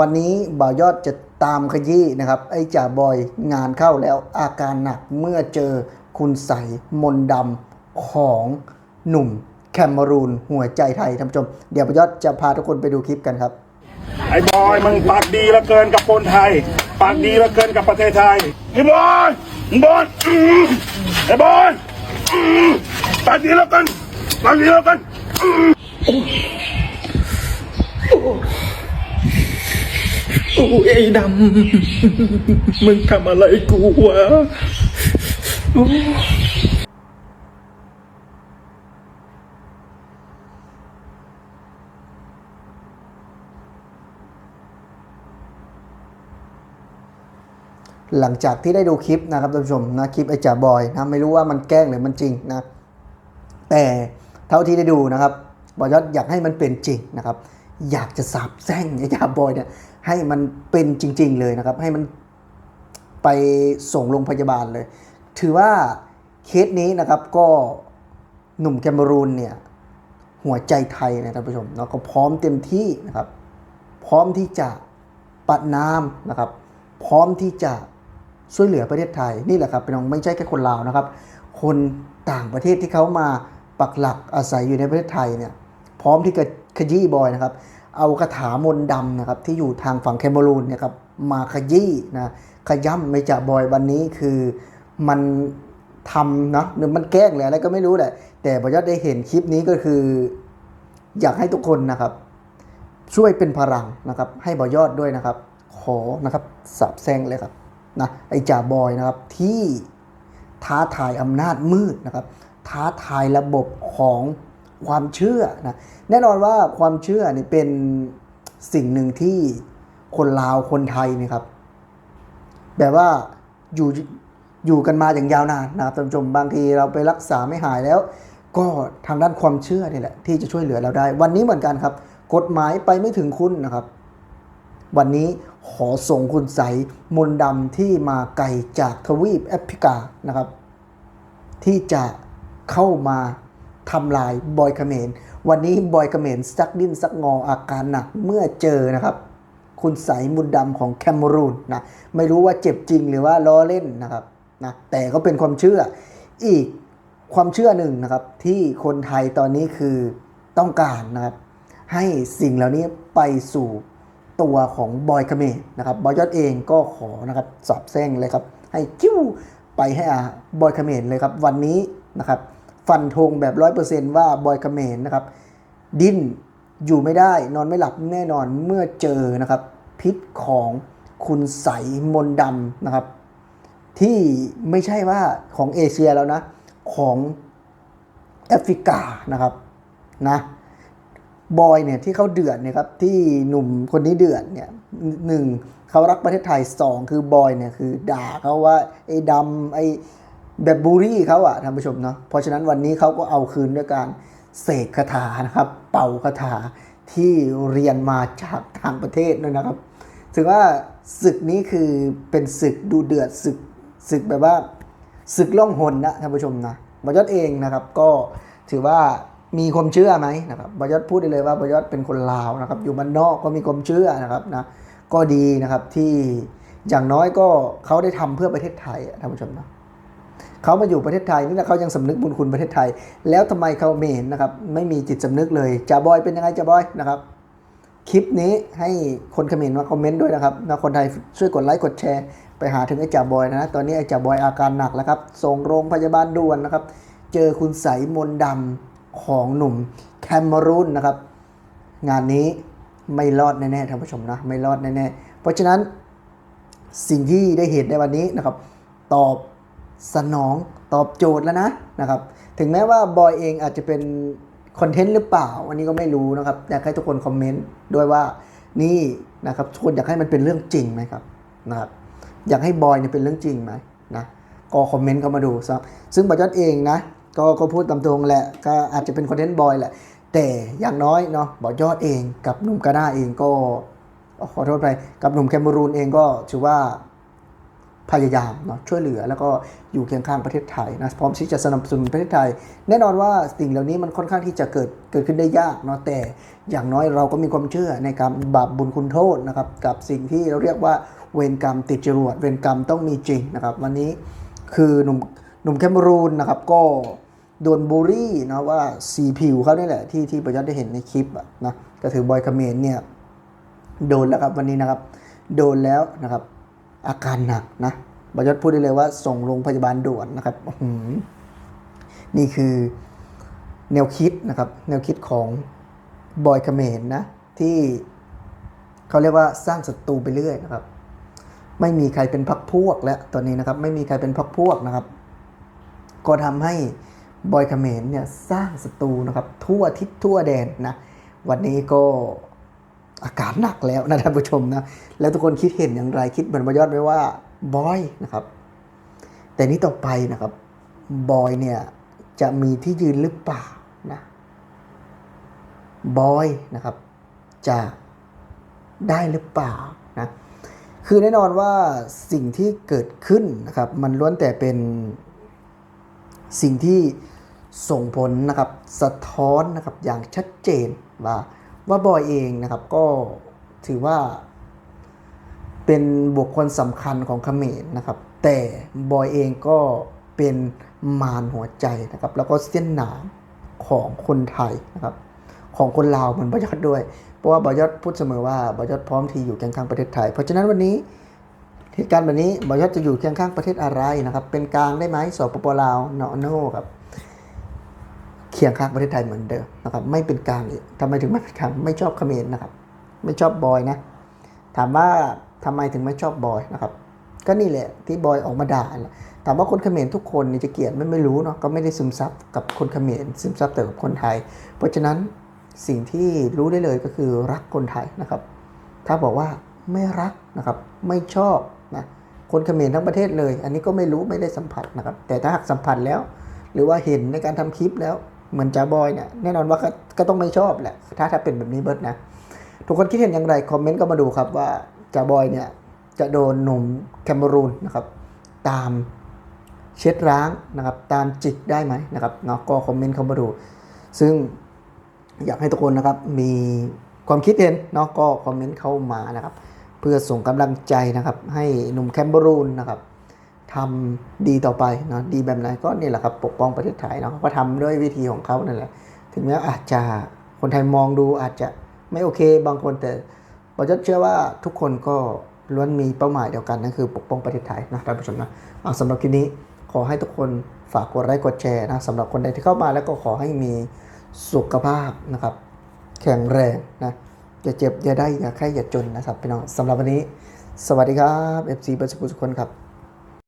วันนี้บ่าวยอดจะตามขยี้นะครับ ไอ้จ่าบอยงานเข้าแล้วอาการหนักเมื่อเจอคุณใสมนดำของหนุ่มแคมรูนหัวใจไทยท่านผู้ชม เดี๋ยวบ่าวยอดจะพาทุกคนไปดูคลิปกันครับ ไอ้บอยมึงปากดีเหลือเกินกับคนไทย ปากดีเหลือเกินกับประเทศไทยไอ้บอยไอ้บอยอื้อไอ้บอยอื้อปากดีเหลือเกินปากดีเหลือเกิน โอ้ยไอ้ดำ มึงทำอะไรกูวะหลังจากที่ได้ดูคลิปนะครับท่านผู้ชมนะคลิปไอ้จ่าบอยนะไม่รู้ว่ามันแกล้งหรือมันจริงนะแต่เท่าที่ได้ดูนะครับบอยยอดอยากให้มันเป็นจริงนะครับ อยากจะสาบแช่งไอ้จ่าบอยเนี่ยให้มันเป็นจริง ๆ เลยนะครับ ให้มันไปส่งโรงพยาบาลเลย ถือว่าเคสนี้นะครับก็หนุ่มแคมเบรูนเนี่ยหัวใจไทยนะท่านผู้ชมเนาะก็พร้อมเต็มที่นะครับ พร้อมที่จะประนามนะครับ พร้อมที่จะช่วยเหลือประเทศไทยนี่แหละครับเป็นองไม่ใช่แค่คนลาวนะครับ คนต่างประเทศที่เขามาปักหลักอาศัยอยู่ในประเทศไทยเนี่ยพร้อมที่จะ ขยี้บอยนะครับ เอาคาถามนดำนะครับที่อยู่ทางฝั่งแคเมรูนเนี่ยครับมาขยี้นะขย้ำไม่จาบอยวันนี้คือมันทำนะหรือมันแกล้งหรืออะไรก็ไม่รู้แหละ แต่บอยอดได้เห็นคลิปนี้ก็คือ อยากให้ทุกคนนะครับ ช่วยเป็นพลังนะครับ ให้บอยอดด้วยนะครับ ขอนะครับสับแซงเลยครับนะไอ้จ่าบอยนะครับที่ท้าทายอำนาจมืดนะครับ ท้าทายระบบของ ความเชื่อนะแน่นอนว่าความเชื่อนี่เป็นสิ่งหนึ่งที่คนลาวคนไทยนี่ครับแบบว่าอยู่อยู่กันมาอย่างยาวนานนะครับท่านผู้ชมบางทีเราไปรักษาไม่หายแล้ว ก็ทางด้านความเชื่อนี่แหละ ที่จะช่วยเหลือเราได้ วันนี้เหมือนกันครับ กฎหมายไปไม่ถึงคุณนะครับ วันนี้ขอส่งคุณใสมนดำที่มาไกลจากทวีปแอฟริกานะครับ ที่จะเข้ามา ทำลายบอยเขมรวันนี้บอยเขมรซักดิ้นซักงออาการหนักเมื่อเจอนะครับคุณใสยมนต์ดำของแคมรูนนะไม่รู้ว่าเจ็บจริงหรือว่าล้อเล่นนะครับนะแต่ก็เป็นความเชื่ออีกความเชื่อหนึ่งนะครับ ที่คนไทยตอนนี้คือต้องการนะครับให้สิ่งเหล่านี้ไปสู่ตัวของบอยเขมรนะครับบอยยอดเองก็ขอนะครับสอบแซงเลยครับ ให้จิ้วไปให้อาบอยเขมรเลยครับ วันนี้นะครับ ฟันธงแบบร้อยเปอร์เซนต์ว่าบอยเมรนะครับ ดิ้นอยู่ไม่ได้นอนไม่หลับแน่นอนเมื่อเจอนะครับ พิษของคุณใสมนดำนะครับ ที่ไม่ใช่ว่าของเอเชียแล้วนะ ของแอฟริกานะครับนะบอยเนี่ยที่เขาเดือดเนี่ยครับที่หนุ่มคนนี้เดือดเนี่ยหนึ่งเขารักประเทศไทยสองคือบอยเนี่ยคือด่าเขาว่าไอ้ดำไอ้ แบบบูลลี่เขาอะท่านผู้ชมเนาะเพราะฉะนั้นวันนี้เขาก็เอาคืนด้วยการเสกคาถานะครับ เป่าคาถาที่เรียนมาจากต่างประเทศด้วยนะครับถือว่าศึกนี้คือเป็นศึกดูเดือดศึกศึกแบบว่าศึกล่องหนนะท่านผู้ชมนะบอยอดเองนะครับก็ถือว่ามีความเชื่อไหมนะครับบอยอดพูดได้เลยว่าบอยอดเป็นคนลาวนะครับ อยู่บ้านนอกก็มีความเชื่อนะครับนะก็ดีนะครับที่อย่างน้อยก็เขาได้ทำเพื่อประเทศไทยอะท่านผู้ชมนะ เขามาอยู่ประเทศไทยนี่นะเขายังสำนึกบุญคุณประเทศไทย แล้วทำไมเขาไม่เห็นนะครับไม่มีจิตสำนึกเลยจ่าบอยเป็นยังไงจ่าบอยนะครับคลิปนี้ให้คนเขมรมาคอมเมนต์ด้วยนะครับนะคนไทยช่วยกดไลค์กดแชร์ ไปหาถึงไอ้จ่าบอยนะตอนนี้ไอ้จ่าบอยอาการหนักแล้วครับส่งโรงพยาบาลด่วนนะครับ เจอคุณใสยมนต์ดำของหนุ่มแคมเมรูนนะครับ งานนี้ไม่รอดแน่ๆท่านผู้ชมนะไม่รอดแน่ๆเพราะฉะนั้นสิ่งที่ได้เห็นในวันนี้นะครับ ตอบ สนองตอบโจทย์แล้วนะนะครับ ถึงแม้ว่าบอยเองอาจจะเป็นคอนเทนต์หรือเปล่า อันนี้ก็ไม่รู้นะครับ อยากให้ทุกคนคอมเมนต์ด้วยว่านี่นะครับทุกคนอยากให้มันเป็นเรื่องจริงไหมครับนะครับ อยากให้บอยเนี่ยเป็นเรื่องจริงไหมนะก็คอมเมนต์เข้ามาดูซะซึ่งบอยยอดเองนะก็ก็พูดตามตรงแหละก็อาจจะเป็นคอนเทนต์บอยแหละ แต่อย่างน้อยเนาะบอยยอดเองกับหนุ่มกาหน้าเองก็ขอโทษไปกับหนุ่มแคมเมรูนเองก็ถือว่า พยายามเนาะช่วยเหลือแล้วก็อยู่เคียงข้างประเทศไทยนะพร้อมที่จะสนับสนุนประเทศไทย แน่นอนว่าสิ่งเหล่านี้มันค่อนข้างที่จะเกิดเกิดขึ้นได้ยากเนาะแต่อย่างน้อยเราก็มีความเชื่อในการบาปบุญคุณโทษนะครับกับสิ่งที่เราเรียกว่าเวรกรรมติดจรวดเวรกรรมต้องมีจริงนะครับวันนี้คือหนุ่มหนุ่มแคมรูนนะครับก็โดนบูลลี่นะว่าสีผิวเขาเนี่ยแหละที่ที่ประยัดได้เห็นในคลิปอะนะก็ถือบอยคเมรเนี่ยโดนแล้วครับวันนี้นะครับ โดนแล้วนะครับ อาการหนักนะบยศพูดได้เลยว่าส่งโรงพยาบาลด่วนนะครับนี่คือแนวคิดนะครับ แนวคิดของบอยเขมรนะ ที่เขาเรียกว่าสร้างศัตรูไปเรื่อยนะครับ ไม่มีใครเป็นพักพวกแล้วตอนนี้นะครับ ไม่มีใครเป็นพักพวกนะครับ ก็ทำให้บอยเขมรเนี่ยสร้างศัตรูนะครับ ทั่วทิศทั่วแดนนะ วันนี้ก็ อาการหนักแล้วนะท่านผู้ชมนะ แล้วทุกคนคิดเห็นอย่างไรคิดเหมือนบอยอดไว้ว่าบอยนะครับ แต่นี้ต่อไปนะครับบอยเนี่ยจะมีที่ยืนหรือเปล่านะบอยนะครับจะได้หรือเปล่านะคือแน่นอนว่าสิ่งที่เกิดขึ้นนะครับ มันล้วนแต่เป็นสิ่งที่ส่งผลนะครับสะท้อนนะครับอย่างชัดเจนว่า ว่าบอยเองนะครับก็ถือว่า เป็นบุคคลสำคัญของเขมรนะครับ แต่บอยเองก็เป็นมารหัวใจนะครับ แล้วก็เส้นหนามของคนไทยนะครับ ของคนลาวเหมือนบอยอดด้วย เพราะว่าบอยอดพูดเสมอว่าบอยอดพร้อมที่อยู่เคียงข้างประเทศไทย เพราะฉะนั้นวันนี้เหตุการณ์แบบนี้บอยอดจะอยู่เคียงข้างประเทศอะไรนะครับ เป็นกลางได้ไหมสปปลาวเนาะโน่ครับ เคียงข้างประเทศไทยเหมือนเดิมนะครับไม่เป็นกลางอีกทำไมถึงไม่เป็นกลางไม่ชอบเขมรนะครับ ไม่ชอบบอยนะ ถามว่าทำไมถึงไม่ชอบบอยนะครับ ก็นี่แหละที่บอยออกมาด่าแหละถามว่าคนเขมรทุกคนนี่จะเกลียดไม่ไม่รู้เนาะก็ไม่ได้ซึมซับกับคนเขมรซึมซับแต่กับคนไทย เพราะฉะนั้นสิ่งที่รู้ได้เลยก็คือรักคนไทยนะครับ ถ้าบอกว่าไม่รักนะครับ ไม่ชอบนะคนเขมรทั้งประเทศเลย อันนี้ก็ไม่รู้ไม่ได้สัมผัสนะครับ แต่ถ้าหากสัมผัสแล้ว หรือว่าเห็นในการทำคลิปแล้ว เหมือนจ้าบอยเนี่ยแน่นอนว่าก็ต้องไม่ชอบแหละ ถ้าถ้าเป็นแบบนี้เบิร์ดนะ ทุกคนคิดเห็นอย่างไรคอมเมนต์ก็มาดูครับว่าจ่าบอยเนี่ยจะโดนหนุ่มแคมเมรูนนะครับตามเช็ดร้างนะครับตามจิกได้ไหมนะครับเนาะก็คอมเมนต์เข้ามาดู ซึ่งอยากให้ทุกคนนะครับมีความคิดเห็นเนาะก็คอมเมนต์เข้ามานะครับ เพื่อส่งกำลังใจนะครับให้หนุ่มแคมเบรูนนะครับ ทำดีต่อไปเนาะดีแบบไหนก็นี่แหละครับปกป้องประเทศไทยเนาะเขาก็ทำด้วยวิธีของเขานั่นแหละ ถึงแม้อาจจะคนไทยมองดูอาจจะไม่โอเค บางคนแต่ผมจะเชื่อว่าทุกคนก็ล้วนมีเป้าหมายเดียวกันนั่นคือปกป้องประเทศไทยนะท่านผู้ชมนะสำหรับคลิปนี้ขอให้ทุกคนฝากกดไลค์กดแชร์นะสำหรับคนใดที่เข้ามาแล้วก็ขอให้มีสุขภาพนะครับ แข็งแรงนะอย่าเจ็บอย่าได้อย่าไข้อย่าจนนะครับพี่น้องสำหรับวันนี้ สวัสดีครับ FC บอร์สกุลทุคนครับ